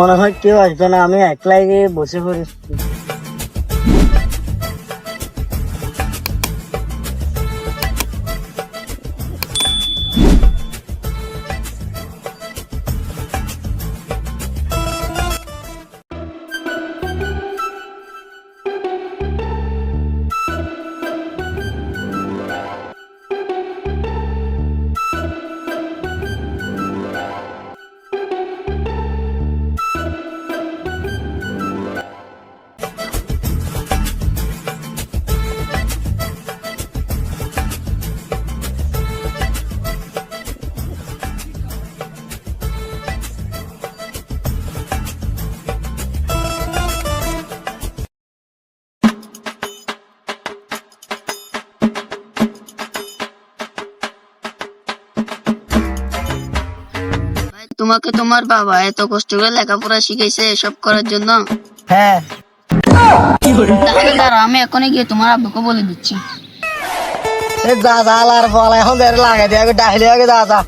মনে হয় কেউ আসবে না আমি একলাই বসে পড়েছি। তোমাকে তোমার বাবা এত কষ্ট করে লেখাপড়া শিখাইছে এসব করার জন্য? হ্যাঁ। দাঁড়া আমি এখনই গিয়ে তোমার আব্বুকে বলে দিচ্ছি। এ দাদা আলার ফল এখন লাগাই দিয়ে আগে ডাইলে আগে দাদা।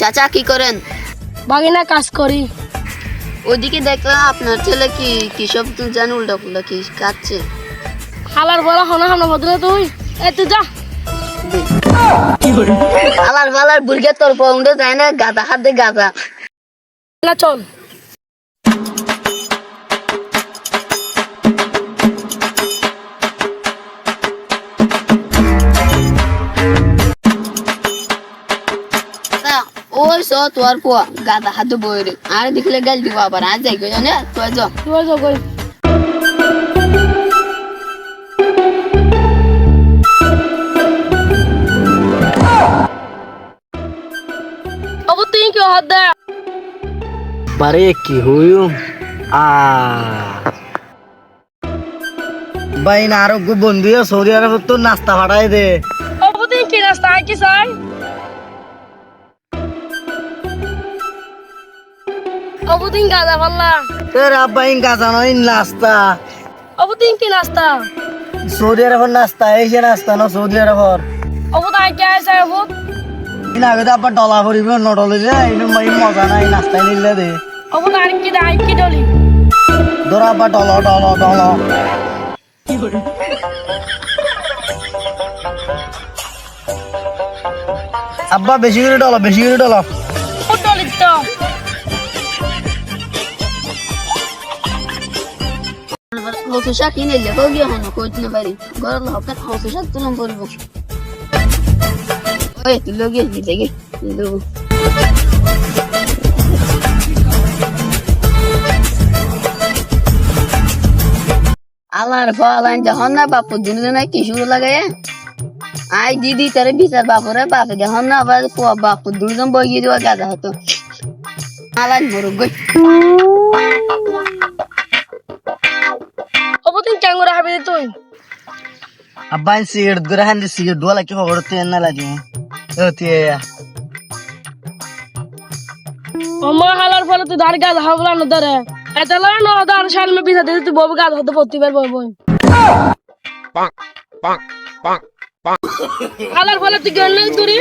চাচা কি করেন? বাগিনা কাজ করি। ওইদিকে দেখলাম আপনার ছেলে কি কি সব জানি উল্টা ফুল্টা কি কাচ্ছে হালার বলা হনা হামনা বদলে তুই। এ তুই যা। আলার ফালার বুড়গে তোর পৌঁছে যায় না? গাদা হাতে গাদা। না চল। ওই সো তোর পোয়া। গাদা হাতে বইরে আর দেখলে গাল দিব আবার। আর যাই গো জানে তুই যা তুই যা আ। ভাই না আরও বন্ধু সৌদি আরব তো নাস্তা ফাটাই দে। অবু তুই কি রাস্তা কি চাই? অবু তুই গাদা পাল্লা তোর আব্বা ইনকা জানো ইন নাস্তা। অবু তুই কি নাস্তা? সৌদি আরবের নাস্তা এসে নাস্তা না সৌদি আরবর? অবু তাই কে আছে ইন আগে তো ডলা ভরিব নডলে যে মাই মজা নাই নাস্তা নিলে দে। অবু তাই কি দাই কি ডলি। ধর আব্বা ডল ডল ডল। আব্বা বেশি করে ডল বেশি করে ডল। ও ডলি তো। লেখো গিয়ে হন কইতে না পারি ঘরের লোকের হসুসা তুলম করব ওই তুলো গিয়ে দিতে গে দেবো আলার ফলান যখন না বাপু দিন দিন কি শুরু লাগে? আই দিদি তারে বিচার বাপুরে বাপে যখন না আবার বাপু দুজন বই গিয়ে দেওয়া গাদা হতো। আলান মরুক গই অবু তুই ক্যাঙ্গুরা হাবি তুই। আব্বা ইন সিগারেট ধরে হ্যান্ডে সিগারেট ডোলা কি খবর তুই না লাগে আমার হালার ফলে তুই ধার গাদ হাবলা না ধরে এত না সাল মে বিধা দিতে তুই বউ গাদ হতে পড়তে পারব বই হালার ফলে তুই গেল তুই